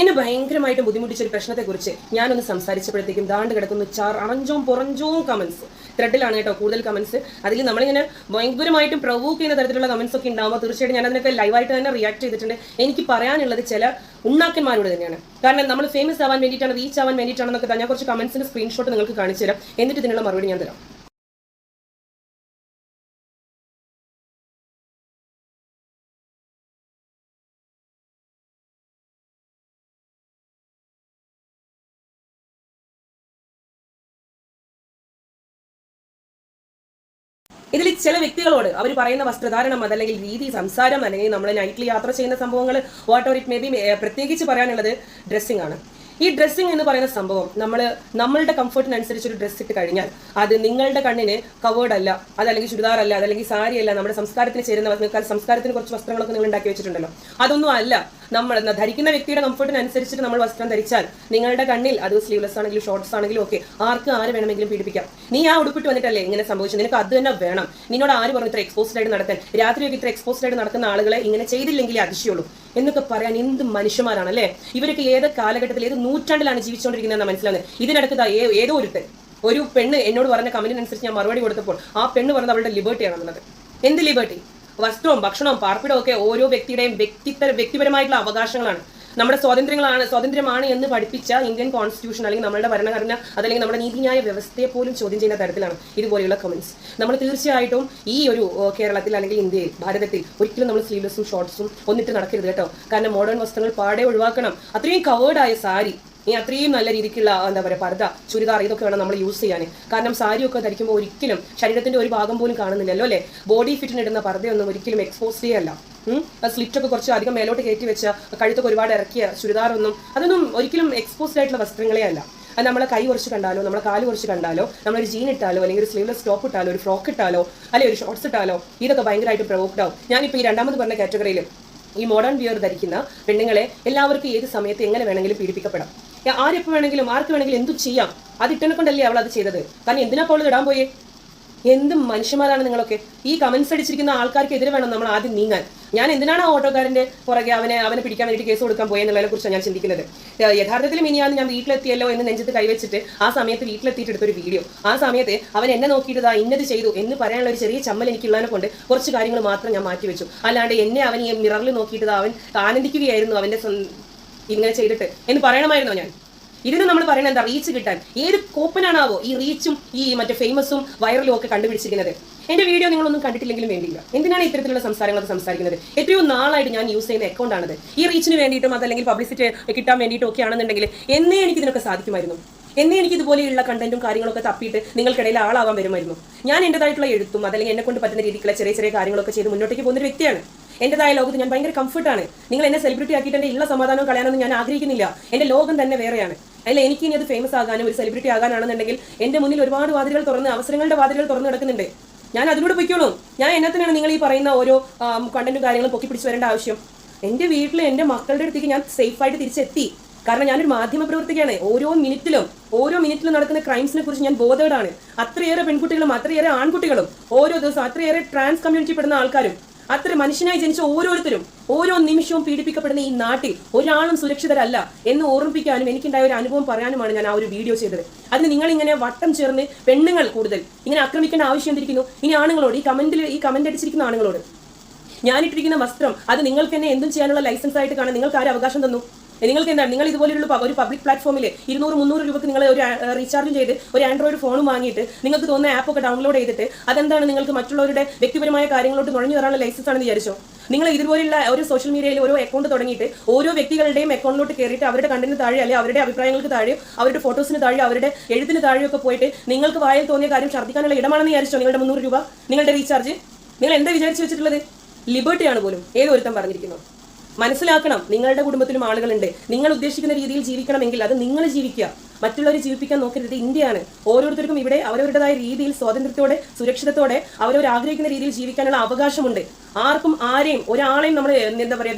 എന്നെ ഭയങ്കരമായിട്ട് ബുദ്ധിമുട്ടിച്ച ഒരു പ്രശ്നത്തെക്കുറിച്ച് ഞാനൊന്ന് സംസാരിച്ചപ്പോഴത്തേക്കും ദാണ്ട് കിടക്കുന്ന ചാർ അറഞ്ചോം പുറഞ്ചോം കമൻസ് ത്രെഡിലാണ് കേട്ടോ കൂടുതൽ കമൻസ് അതിൽ നമ്മളിങ്ങനെ ഭയങ്കരമായിട്ടും പ്രൊവോക്ക് ചെയ്യുന്ന തരത്തിലുള്ള കമൻസ് ഒക്കെ ഉണ്ടാകുമ്പോൾ തീർച്ചയായിട്ടും ഞാൻ അതിനൊക്കെ ലൈവായിട്ട് തന്നെ റിയാക്ട് ചെയ്തിട്ടുണ്ട്. എനിക്ക് പറയാനുള്ളത് ചില ഉണ്ണാക്കന്മാരോട് തന്നെയാണ്. കാരണം നമ്മൾ ഫേമസ് ആവാൻ വേണ്ടിയിട്ടാണ് റീച്ച് ആവാൻ വേണ്ടിയിട്ടാണെന്നൊക്കെ ഞാൻ കുറച്ച് കമന്റ്സിന്റെ സ്ക്രീൻഷോട്ട് നിങ്ങൾക്ക് കാണിച്ചു തരാം എന്നിട്ട് ഇതിനുള്ള മറുപടി ഞാൻ തരാം. ഇതിൽ ചില വ്യക്തികളോട് അവർ പറയുന്ന വസ്ത്രധാരണം അതല്ലെങ്കിൽ രീതി സംസാരം അല്ലെങ്കിൽ നമ്മൾ നൈറ്റിൽ യാത്ര ചെയ്യുന്ന സംഭവങ്ങൾ what or it may be പ്രത്യേകിച്ച് പറയാനുള്ളത് ഡ്രസ്സിംഗ് ആണ്. ഈ ഡ്രസ്സിങ് എന്ന് പറയുന്ന സംഭവം നമ്മൾ നമ്മളുടെ കംഫർട്ടിനനുസരിച്ച് ഒരു ഡ്രസ്സ് ഇട്ട് കഴിഞ്ഞാൽ അത് നിങ്ങളുടെ കണ്ണിന് കവേർഡ് അല്ല അതല്ലെങ്കിൽ ചുരിദാർ അല്ല അതല്ലെങ്കിൽ സാരി അല്ല നമ്മുടെ സംസ്കാരത്തിന് ചേരുന്ന വസ്ത്രങ്ങൾ സംസ്കാരത്തിന് കുറച്ച് വസ്ത്രങ്ങളൊക്കെ നിങ്ങൾ ഉണ്ടാക്കി വെച്ചിട്ടുണ്ടല്ലോ. അതൊന്നും അല്ല. നമ്മൾ ധരിക്കുന്ന വ്യക്തിയുടെ കംഫർട്ടിനനുസരിച്ചിട്ട് നമ്മൾ വസ്ത്രം ധരിച്ചാൽ നിങ്ങളുടെ കണ്ണിൽ അത് സ്ലീവ്ലെസ് ആണെങ്കിലും ഷോർട്ട്സ് ആണെങ്കിലും ഒക്കെ ആർക്ക് ആര് വേണമെങ്കിലും പീഡിപ്പിക്കാം. നീ ആ ഉടുപ്പിട്ട് വന്നിട്ടല്ലേ ഇങ്ങനെ സംഭവിച്ചു നിനക്ക് അത് തന്നെ വേണം. നിന്നോട് ആര് പറഞ്ഞു ഇത്ര എക്സ്പോസ്ഡ് ആയിട്ട് നടത്താൻ രാത്രിയൊക്കെ ഇത്ര എക്സ്പോസ്ഡ് ആയിട്ട് നടക്കുന്ന ആളുകളെ ഇങ്ങനെ ചെയ്തില്ലെങ്കിൽ അതിശയുള്ളൂ. എന്നൊക്കെ പറയാൻ എന്ത് മനുഷ്യന്മാരാണ് അല്ലേ ഇവരൊക്കെ ഏത് കാലഘട്ടത്തിൽ ഏത് നൂറ്റാണ്ടിലാണ് ജീവിച്ചുകൊണ്ടിരിക്കുന്നതെന്ന് മനസ്സിലാവുന്നത് ഇതിനടുത്ത് ഏതോ ഒരുത്തൻ ഒരു പെണ്ണ് എന്നോട് പറഞ്ഞ കമന്റിനനുസരിച്ച് ഞാൻ മറുപടി കൊടുത്തപ്പോൾ ആ പെണ്ണ് പറഞ്ഞത് അവളുടെ ലിബർട്ടി ആണെന്നുള്ളത്. എന്ത് ലിബർട്ടി വസ്ത്രവും ഭക്ഷണവും പാർപ്പിടവും ഒക്കെ ഓരോ വ്യക്തിയുടെയും വ്യക്തിത്വ വ്യക്തിപരമായിട്ടുള്ള അവകാശങ്ങളാണ്. നമ്മുടെ സ്വാതന്ത്ര്യങ്ങളാണ് സ്വാതന്ത്ര്യമാണ് എന്ന് പഠിപ്പിച്ച ഇന്ത്യൻ കോൺസ്റ്റിറ്റ്യൂഷൻ അല്ലെങ്കിൽ നമ്മുടെ ഭരണഘടന അതല്ലെങ്കിൽ നമ്മുടെ നീതിന്യായ വ്യവസ്ഥയെ പോലും ചോദ്യം ചെയ്യുന്ന തരത്തിലാണ് ഇതുപോലെയുള്ള കമൻസ് നമ്മൾ തീർച്ചയായിട്ടും ഈ ഒരു കേരളത്തിൽ അല്ലെങ്കിൽ ഇന്ത്യയിൽ ഭാരതത്തിൽ ഒരിക്കലും നമ്മൾ സ്ലീവ്ലെസ്സും ഷോർട്ട്സും ഒന്നിട്ട് നടക്കരുത് കേട്ടോ. കാരണം മോഡേൺ വസ്ത്രങ്ങൾ പാടെ ഒഴിവാക്കണം. അത്രയും കവേർഡായ സാരി ഈ അത്രയും നല്ല രീതിക്കുള്ള എന്താ പറയുക പർദ്ദ ചുരിദാർ ഇതൊക്കെ വേണം നമ്മൾ യൂസ് ചെയ്യാൻ കാരണം സാരിയൊക്കെ ധരിക്കുമ്പോൾ ഒരിക്കലും ശരീരത്തിന്റെ ഒരു ഭാഗം പോലും കാണുന്നില്ലല്ലോ അല്ലേ? ബോഡി ഫിറ്റിന് ഇടുന്ന പർദ്ദയൊന്നും ഒരിക്കലും എക്സ്പോസ് ചെയ്യല്ല. സ്ലിറ്റ് ഒക്കെ കുറച്ച് അധികം മേലോട്ട് കയറ്റി വെച്ച കഴുത്തൊക്കെ ഒരുപാട് ഇറക്കിയ ചുരിദാറൊന്നും അതൊന്നും ഒരിക്കലും എക്സ്പോസ്ഡ് ആയിട്ടുള്ള വസ്ത്രങ്ങളെ അല്ല. അത് നമ്മളെ കൈ കുറച്ച് കണ്ടാലോ നമ്മളെ കാൽ കുറച്ച് കണ്ടാലോ നമ്മളൊരു ജീൻ ഇട്ടാലോ അല്ലെങ്കിൽ ഒരു സ്ലീവ്ലെസ് ടോപ്പ് ഇട്ടാലോ ഒരു ഫ്രോക്ക് ഇട്ടാലോ അല്ലെങ്കിൽ ഒരു ഷോർട്സ് ഇട്ടാലോ ഇതൊക്കെ ഭയങ്കരമായിട്ട് പ്രൊവോക്ഡ് ആവും. ഞാനിപ്പോൾ ഈ രണ്ടാമത് പറഞ്ഞ കാറ്റഗറിയിൽ ഈ മോഡേൺ വിയർ ധരിക്കുന്ന പെണ്ണുങ്ങളെ എല്ലാവർക്കും ഏത് സമയത്ത് എങ്ങനെ വേണമെങ്കിലും പീഡിപ്പിക്കപ്പെടാം. ആരെപ്പോൾ വേണമെങ്കിലും ആർക്ക് വേണമെങ്കിലും എന്തും ചെയ്യാം. അത് ഇട്ടനെ കൊണ്ടല്ലേ അവൾ അത് ചെയ്തത്? കാരണം എന്തിനാ അപ്പോൾ ഇടാൻ പോയേ? എന്ത് മനുഷ്യന്മാരാണ് നിങ്ങളൊക്കെ? ഈ കമന്റ്സ് അടിച്ചിരിക്കുന്ന ആൾക്കാർക്കെതിരെ വേണം നമ്മൾ ആദ്യം നീങ്ങാൻ. ഞാൻ എന്തിനാണ് ആ ഓട്ടോക്കാരന്റെ പുറകെ അവനെ അവനെ പിടിക്കാൻ വേണ്ടി കേസ് കൊടുക്കാൻ പോയെന്നുള്ളതിനെ കുറിച്ചാണ് ഞാൻ ചിന്തിക്കുന്നത്. യഥാർത്ഥത്തിൽ മിനിയാന്ന് ഞാൻ വീട്ടിലെത്തിയല്ലോ എന്ന് നെഞ്ചത്ത് കൈവച്ചിട്ട് ആ സമയത്ത് വീട്ടിലെത്തിയിട്ട് എടുത്തൊരു വീഡിയോ ആ സമയത്ത് അവൻ എന്നെ നോക്കിയിട്ട് ആ ഇന്നത് ചെയ്തു എന്ന് പറയാനുള്ള ഒരു ചെറിയ ചമ്മൽ എനിക്കുള്ളതിനെ കൊണ്ട് കുറച്ച് കാര്യങ്ങൾ മാത്രം ഞാൻ മാറ്റി വെച്ചു അല്ലാണ്ട് എന്നെ അവൻ ഈ മിററിൽ നോക്കിയിട്ട് അവൻ ആനന്ദിക്കുകയായിരുന്നു അവന്റെ സ്വ- ഇങ്ങനെ ചെയ്തിട്ട് എന്ന് പറയണമായിരുന്നോ ഞാൻ? ഇതിന് നമ്മൾ പറയുന്നത് എന്താ? റീച്ച് കിട്ടാൻ. ഏത് കോപ്പനാണാവോ ഈ റീച്ചും ഈ മറ്റേ ഫേമസും വൈറലും ഒക്കെ കണ്ടുപിടിച്ചിരിക്കുന്നത്? എന്റെ വീഡിയോ നിങ്ങളൊന്നും കണ്ടിട്ടില്ലെങ്കിലും വേണ്ടിയില്ല. എന്തിനാണ് ഇത്തരത്തിലുള്ള സംസാരങ്ങളൊക്കെ സംസാരിക്കുന്നത്? എത്രയോ നാളായിട്ട് ഞാൻ യൂസ് ചെയ്യുന്ന അക്കൗണ്ടാണ് ആണത്. ഈ റീച്ചിന് വേണ്ടിയിട്ടും അതല്ലെങ്കിൽ പബ്ലിസിറ്റി കിട്ടാൻ വേണ്ടിയിട്ടും ഒക്കെ ആണെന്നുണ്ടെങ്കിൽ എന്നേ എനിക്ക് ഇതിനൊക്കെ സാധിക്കുമായിരുന്നു. എന്നേ എനിക്ക് ഇതുപോലെയുള്ള കണ്ടന്റും കാര്യങ്ങളൊക്കെ തപ്പിയിട്ട് നിങ്ങൾക്കിടയിൽ ആളാവാൻ വരുമായിരുന്നു. ഞാൻ എന്റെതായിട്ടുള്ള എഴുത്തും അതല്ലെങ്കിൽ എന്നെ കൊണ്ട് പറ്റുന്ന രീതിക്കുള്ള ചെറിയ ചെറിയ കാര്യങ്ങളൊക്കെ ചെയ്ത് മുന്നോട്ടേക്ക് പോകുന്ന ഒരു വ്യക്തിയാണ്. എന്റെതായ ലോകത്ത് ഞാൻ ഭയങ്കര കംഫർട്ടാണ് നിങ്ങൾ എന്നെ സെലിബ്രിറ്റി ആക്കിയിട്ട് എന്റെ ഉള്ള സമാധാനവും കളയാനൊന്നും ഞാൻ ആഗ്രഹിക്കുന്നില്ല. എന്റെ ലോകം തന്നെ വേറെയാണ്. അല്ല എനിക്ക് ഇനി അത് ഫേമസ് ആകാനും ഒരു സെലിബ്രിറ്റി ആകാനാണെന്നുണ്ടെങ്കിൽ എന്റെ മുന്നിൽ ഒരുപാട് വാതിലുകൾ തുറന്ന് അവസരങ്ങളുടെ വാതിലുകൾ തുറന്നു കിടക്കുന്നുണ്ട്. ഞാൻ അതിലൂടെ പൊയ്ക്കോളൂ. ഞാൻ എന്നത്തിനാണ് നിങ്ങൾ ഈ പറയുന്ന ഓരോ കണ്ടന്റും കാര്യങ്ങളും പൊക്കി പിടിച്ച് വരേണ്ട ആവശ്യം. എന്റെ വീട്ടിൽ എന്റെ മക്കളുടെ അടുത്തേക്ക് ഞാൻ സേഫായിട്ട് തിരിച്ചെത്തി. കാരണം ഞാനൊരു മാധ്യമ പ്രവർത്തകയാണ്. ഓരോ മിനിറ്റിലും ഓരോ മിനിറ്റിലും നടക്കുന്ന ക്രൈംസിനെ കുറിച്ച് ഞാൻ ബോധവടാണ് അത്രയേറെ പെൺകുട്ടികളും അത്രയേറെ ആൺകുട്ടികളും ഓരോ ദിവസം അത്രയേറെ ട്രാൻസ് കമ്മ്യൂണിറ്റി പെടുന്ന ആൾക്കാരും അത്ര മനുഷ്യനായി ജനിച്ച ഓരോരുത്തരും ഓരോ നിമിഷവും പീഡിപ്പിക്കപ്പെടുന്ന ഈ നാട്ടിൽ ഒരാളും സുരക്ഷിതരല്ല എന്ന് ഓർമ്മിപ്പിക്കാനും എനിക്കുണ്ടായ ഒരു അനുഭവം പറയാനുമാണ് ഞാൻ ആ ഒരു വീഡിയോ ചെയ്തത്. അതിന് നിങ്ങൾ ഇങ്ങനെ വട്ടം ചേർന്ന് പെണ്ണുങ്ങൾ കൂടുതൽ ഇങ്ങനെ ആക്രമിക്കേണ്ട ആവശ്യം എന്തിരിക്കുന്നു? ഇനി ആണുങ്ങളോട് ഈ കമന്റിൽ ഈ കമന്റ് അടിച്ചിരിക്കുന്ന ആണുങ്ങളോട്. ഞാനിട്ടിരിക്കുന്ന വസ്ത്രം അത് നിങ്ങൾക്ക് തന്നെ എന്തും ചെയ്യാനുള്ള ലൈസൻസ് ആയിട്ട് കാണാൻ നിങ്ങൾക്ക് ആരും അവകാശം തന്നു? നിങ്ങൾക്ക് എന്താണ് നിങ്ങൾ ഇതുപോലെയുള്ള ഒരു പബ്ലിക് പ്ലാറ്റ്ഫോമിൽ ഇരുന്നൂറ് മുന്നൂറ് രൂപക്ക് നിങ്ങൾ ഒരു റീചാർജ് ചെയ്ത് ഒരു ആൻഡ്രോയിഡ് ഫോൺ വാങ്ങിയിട്ട് നിങ്ങൾക്ക് തോന്നുന്ന ആപ്പ് ഒക്കെ ഡൗൺലോഡ് ചെയ്തിട്ട് അതെന്താണ് നിങ്ങൾക്ക് മറ്റുള്ളവരുടെ വ്യക്തിപരമായ കാര്യങ്ങളോട്ട് നുഴഞ്ഞു വരാനുള്ള ലൈസൻസ് ആണെന്ന് വിചാരിച്ചോ? നിങ്ങൾ ഇതുപോലെയുള്ള ഒരു സോഷ്യൽ മീഡിയയിൽ ഓരോ അക്കൗണ്ട് തുടങ്ങിയിട്ട് ഓരോ വ്യക്തികളുടെയും അക്കൗണ്ടിലോട്ട് കയറിയിട്ട് അവരുടെ കണ്ടിന് താഴെ അല്ലെങ്കിൽ അവരുടെ അഭിപ്രായങ്ങൾക്ക് താഴെ അവരുടെ ഫോട്ടോസിന് താഴെ അവരുടെ എഴുത്തിന് താഴെയൊക്കെ പോയിട്ട് നിങ്ങൾക്ക് വായിൽ തോന്നിയ കാര്യം ഛർദ്ദിക്കാനുള്ള ഇടമാണെന്ന് വിചാരിച്ചോ നിങ്ങളുടെ മുന്നൂറ് രൂപ? നിങ്ങളുടെ റീചാർജ് നിങ്ങൾ എന്താ വിചാരിച്ചു വെച്ചിട്ടുള്ളത്? ലിബർട്ടിയാണ് പോലും. ഏതൊരുത്തം പറഞ്ഞിരിക്കുന്നു. മനസ്സിലാക്കണം. നിങ്ങളുടെ കുടുംബത്തിലും ആളുകളുണ്ട്. നിങ്ങൾ ഉദ്ദേശിക്കുന്ന രീതിയിൽ ജീവിക്കണമെങ്കിൽ അത് നിങ്ങൾ ജീവിക്കുക. മറ്റുള്ളവരെ ജീവിപ്പിക്കാൻ നോക്കരുത്. ഇന്ത്യയാണ്. ഓരോരുത്തർക്കും ഇവിടെ അവരവരുടേതായ രീതിയിൽ സ്വാതന്ത്ര്യത്തോടെ സുരക്ഷിതത്തോടെ അവരവർ ആഗ്രഹിക്കുന്ന രീതിയിൽ ജീവിക്കാനുള്ള അവകാശമുണ്ട്. ആർക്കും ആരെയും ഒരാളെയും നമ്മൾ എന്താ പറയുക